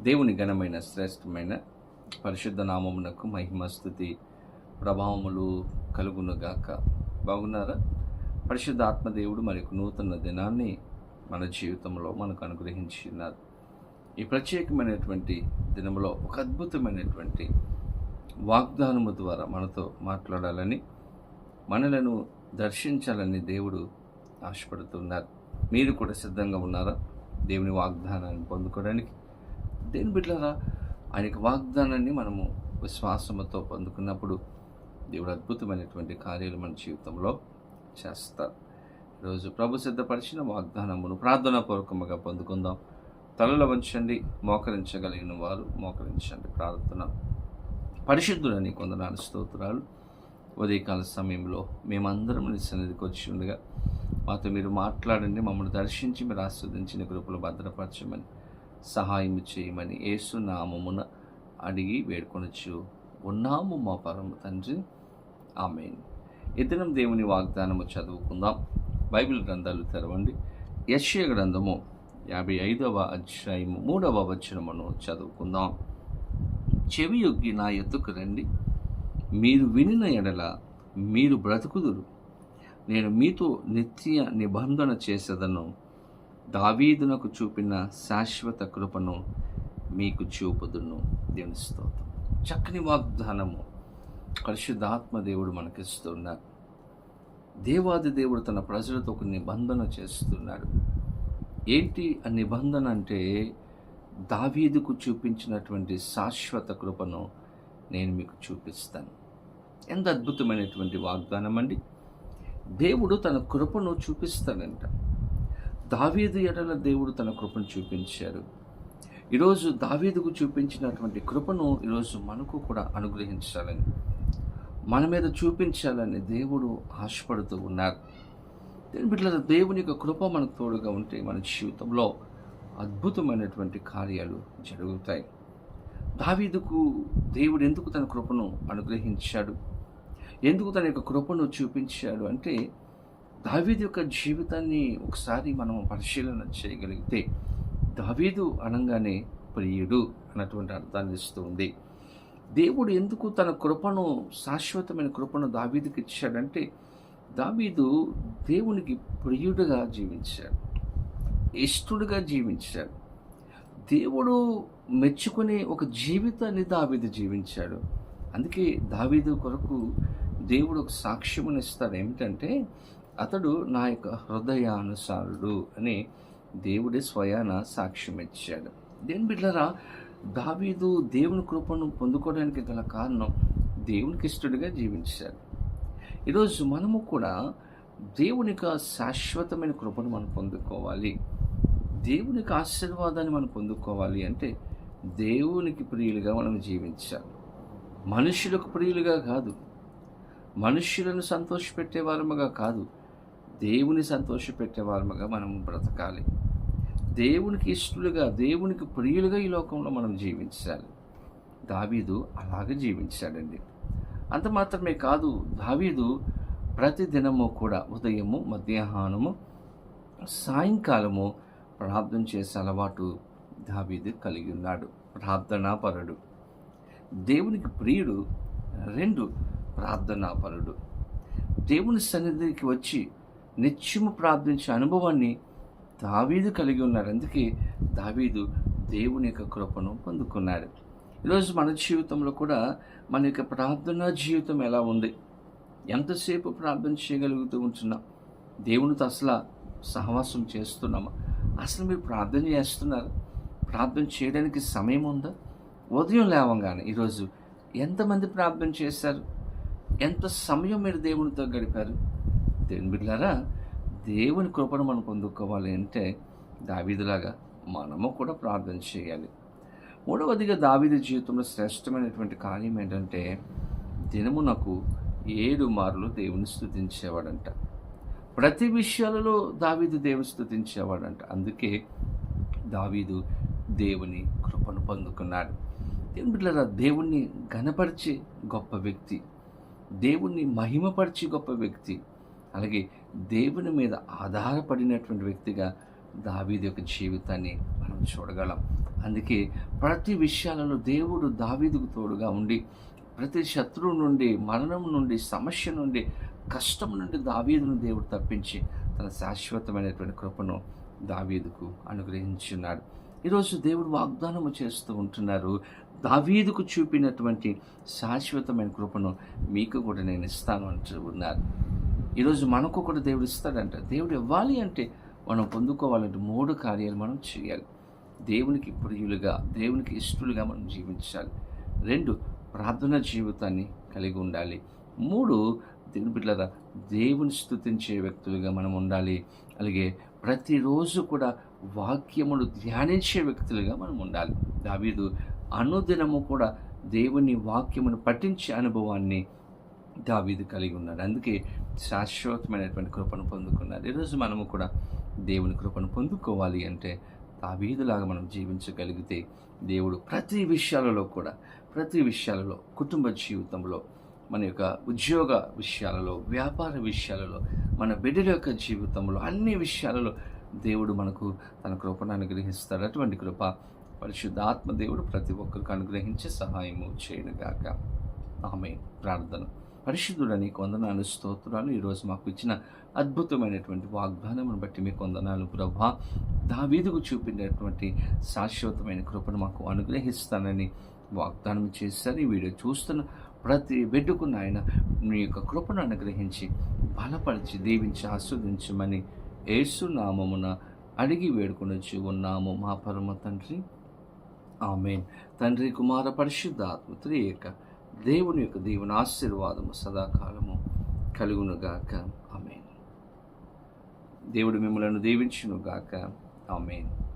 దేవుని ఘనమైన శ్రేష్టమైన పరిశుద్ధ నామమునకు మహిమ స్థుతి ప్రభావములు కలుగునుగాక. బాగున్నారా? పరిశుద్ధ ఆత్మదేవుడు మరి నూతన దినాన్ని మన జీవితంలో మనకు అనుగ్రహించి ఉన్నారు ఈ ప్రత్యేకమైనటువంటి దినంలో ఒక అద్భుతమైనటువంటి వాగ్దానము ద్వారా మనతో మాట్లాడాలని మనలను దర్శించాలని దేవుడు ఆశపడుతున్నారు. మీరు కూడా సిద్ధంగా ఉన్నారా? దేవుని వాగ్దానాన్ని పొందుకోవడానికి? దేని బిడ్డలారా? ఆయన వాగ్దానాన్ని మనము విశ్వాసముతో పొందుకున్నప్పుడు దేవుడు అద్భుతమైనటువంటి కార్యాలు మన జీవితంలో చేస్తారు. ఈరోజు ప్రభు సిద్ధపరిచిన వాగ్దానమును ప్రార్థనాపూర్వకంగా పొందుకుందాం. తలలో వంచండి మోకరించగలిగిన వారు మోకరించండి. ప్రార్థన. పరిశుద్ధులని కొందనాలు స్తోత్రాలు. ఉదయకాల సమయంలో మేమందరం నీ సన్నిధికి వచ్చి ఉండగా మాతో మీరు మాట్లాడండి మమ్మల్ని దర్శించి మీరు ఆస్వాదించిన కృపలు భద్రపరచమని సహాయం చేయమని ఏసునామమున అడిగి వేడుకొనొచ్చు ఉన్నాము మా పరమ తండ్రి. ఆమెన్. ఇద్దరం దేవుని వాగ్దానము చదువుకుందాం. బైబిల్ గ్రంథాలు తెరవండి. యశ్య గ్రంథము యాభై ఐదవ అధ్యాయము మూడవ వచనమును చదువుకుందాం. చెవి యొగ్గి నా ఎత్తుకు రండి. మీరు వినిన ఎడల మీరు బ్రతుకుదురు. నేను మీతో నిత్య నిబంధన చేసేదను దావీదునకు చూపిన శాశ్వత కృపను మీకు చూపుదును. దేవుని స్తోత్రం. చక్కని వాగ్దానము. పరిశుద్ధాత్మ దేవుడు మనకిస్తున్నారు దేవాది దేవుడు తన ప్రజలతో ఒక నిబంధన చేస్తున్నాడు. ఏంటి ఆ నిబంధన అంటే దావీదుకు చూపించినటువంటి శాశ్వత కృపను నేను మీకు చూపిస్తాను. ఎంత అద్భుతమైనటువంటి వాగ్దానం అండి దేవుడు తన కృపను చూపిస్తాడంట. దావీదు ఎడల దేవుడు తన కృపను చూపించారు ఈరోజు దావీదుకు చూపించినటువంటి కృపను ఈరోజు మనకు కూడా అనుగ్రహించాలని మన మీద చూపించాలని దేవుడు ఆశపడుతూ ఉన్నారు. దీని బిడ్డల దేవుని యొక్క కృప మనకు తోడుగా ఉంటే మన జీవితంలో అద్భుతమైనటువంటి కార్యాలు జరుగుతాయి. దావీదుకు దేవుడు ఎందుకు తన కృపను అనుగ్రహించాడు? ఎందుకు తన యొక్క కృపను చూపించాడు అంటే దావీదు యొక్క జీవితాన్ని ఒకసారి మనం పరిశీలన చేయగలిగితే దావీదు అనగానే ప్రియుడు అన్నటువంటి అర్థాన్ని ఇస్తుంది దేవుడు ఎందుకు తన కృపను శాశ్వతమైన కృపను దావీదుకి ఇచ్చాడంటే దావీదు దేవునికి ప్రియుడుగా జీవించాడు. ఇష్టడుగా జీవించాడు. దేవుడు మెచ్చుకునే ఒక జీవితాన్ని దావీదు జీవించాడు. అందుకే దావీదు కొరకు దేవుడు ఒక సాక్ష్యమునిస్తాడు. ఏమిటంటే అతడు నా యొక్క హృదయానుసారుడు అని దేవుడే స్వయాన సాక్ష్యం ఇచ్చాడు దేని బిడ్డరా దావీదు దేవుని కృపను పొందుకోవడానికి గల కారణం దేవునికి ఇష్టడిగా జీవించాడు. ఈరోజు మనము కూడా దేవుని యొక్క శాశ్వతమైన కృపను మనం పొందుకోవాలి. దేవుని ఆశీర్వాదాన్ని మనం పొందుకోవాలి అంటే దేవునికి ప్రియులుగా మనం జీవించాలి. మనుషులకు ప్రియులుగా కాదు. మనుషులను సంతోషపెట్టే వారముగా కాదు. దేవుని సంతోషపెట్టే వారముగా మనం బ్రతకాలి. దేవునికి ఇష్టలుగా దేవునికి ప్రియులుగా ఈ లోకంలో మనం జీవించాలి. దావీదు అలాగే జీవించాడండి. అంత మాత్రమే కాదు దావీదు ప్రతి దినము కూడా ఉదయము మధ్యాహ్నము సాయంకాలము ప్రార్థన చేసే అలవాటు దావీదు కలిగి ఉన్నాడు. ప్రార్థనాపరుడు. దేవునికి ప్రియుడు రెండు ప్రార్థనాపరుడు. దేవుని సన్నిధికి వచ్చి నిత్యము ప్రార్థించే అనుభవాన్ని దావీదు కలిగి ఉన్నారు. అందుకే దావీదు దేవుని యొక్క కృపను పొందుకున్నాడు. ఈరోజు మన జీవితంలో కూడా మన యొక్క ప్రార్థనా జీవితం ఎలా ఉంది? ఎంతసేపు ప్రార్థన చేయగలుగుతూ ఉంటున్నాం? దేవునితో అసలు సహవాసం చేస్తున్నామా? అసలు మీరు ప్రార్థన చేస్తున్నారు? ప్రార్థన చేయడానికి సమయం ఉందా? ఉదయం లేవంగానే ఈరోజు ఎంతమంది ప్రార్థన చేశారు? ఎంత సమయం మీరు దేవునితో గడిపారు? దేవుని బిడ్డారా దేవుని కృపను మనం పొందుకోవాలి అంటే దావీదులాగా మనము కూడా ప్రార్థన చేయాలి. మూడవదిగా దావీదు జీవితంలో శ్రేష్టమైనటువంటి కార్యం ఏంటంటే దినమునకు ఏడు మార్లు దేవుని స్థుతించేవాడంట ప్రతి విషయాలలో దావీదు దేవుని స్థుతించేవాడంట అందుకే దావీదు దేవుని కృపను పొందుకున్నాడు. దేవుని బిడ్డలారా దేవుణ్ణి ఘనపరిచే గొప్ప వ్యక్తి దేవుణ్ణి మహిమపరిచే గొప్ప వ్యక్తి అలాగే దేవుని మీద ఆధారపడినటువంటి వ్యక్తిగా దావీది యొక్క జీవితాన్ని మనం చూడగలం. అందుకే ప్రతి విషయాలలో దేవుడు దావీదుకు తోడుగా ఉండి ప్రతి శత్రువు నుండి మరణం నుండి సమస్య నుండి కష్టం నుండి దావీదును దేవుడు తప్పించి తన శాశ్వతమైనటువంటి కృపను దావీదుకు అనుగ్రహించున్నాడు. ఈరోజు దేవుడు వాగ్దానము చేస్తూ ఉంటున్నారు దావీదుకు చూపినటువంటి శాశ్వతమైన కృపను మీకు కూడా నేను ఇస్తాను అంటూ ఉన్నారు. ఈరోజు మనకు కూడా దేవుడు ఇస్తాడంట. దేవుడు ఇవ్వాలి అంటే మనం పొందుకోవాలంటే మూడు కార్యాలు మనం చేయాలి. దేవునికి ప్రియులుగా దేవునికి ఇష్టలుగా మనం జీవించాలి. రెండు ప్రార్థన జీవితాన్ని కలిగి ఉండాలి. మూడు దేవుని బిడ్డలారా దేవుని స్తుతించే వ్యక్తులుగా మనం ఉండాలి. అలాగే ప్రతిరోజు కూడా వాక్యమును ధ్యానించే వ్యక్తులుగా మనం ఉండాలి. దావీదు అనుదినము కూడా దేవుని వాక్యమును పఠించే అనుభవాన్ని దావీదు కలిగి ఉన్నాడు. అందుకే శాశ్వతమైనటువంటి కృపను పొందుకున్నారు. ఈరోజు మనము కూడా దేవుని కృపను పొందుకోవాలి అంటే దావీదులాగా మనం జీవించగలిగితే దేవుడు ప్రతి విషయాలలో కూడా ప్రతి విషయాలలో కుటుంబ జీవితంలో మన యొక్క ఉద్యోగ విషయాలలో వ్యాపార విషయాలలో మన బిడ్డల యొక్క జీవితంలో అన్ని విషయాలలో దేవుడు మనకు తన కృపను అనుగ్రహిస్తాడు. అటువంటి కృప పరిశుద్ధాత్మ దేవుడు ప్రతి ఒక్కరికి అనుగ్రహించి సహాయము చేయనుగాక. ఆమె ప్రార్థన. పరిశుద్ధుడని కొందనాలు స్తోత్రాలు ఈరోజు మాకు ఇచ్చిన అద్భుతమైనటువంటి వాగ్దానమును బట్టి మీకు వందనాలు ప్రభా దావీదుకు చూపినటువంటి శాశ్వతమైన కృపను మాకు అనుగ్రహిస్తానని వాగ్దానం చేశారు. ఈ వీడియో చూస్తున్న ప్రతి బిడ్డకు నాయన మీ యొక్క కృపను అనుగ్రహించి బలపరిచి దీవించి ఆస్వాదించమని ఏసునామమున అడిగి వేడుకొనొచ్చి ఉన్నాము. మా పరమ తండ్రి ఆమె తండ్రి కుమార పరిశుద్ధాత్మ త్రియేక దేవుని యొక్క దేవుని ఆశీర్వాదము సదాకాలము కలుగునుగాక. ఆమెను. దేవుడు మిమ్మలను దీవించునుగాక. ఆమెను.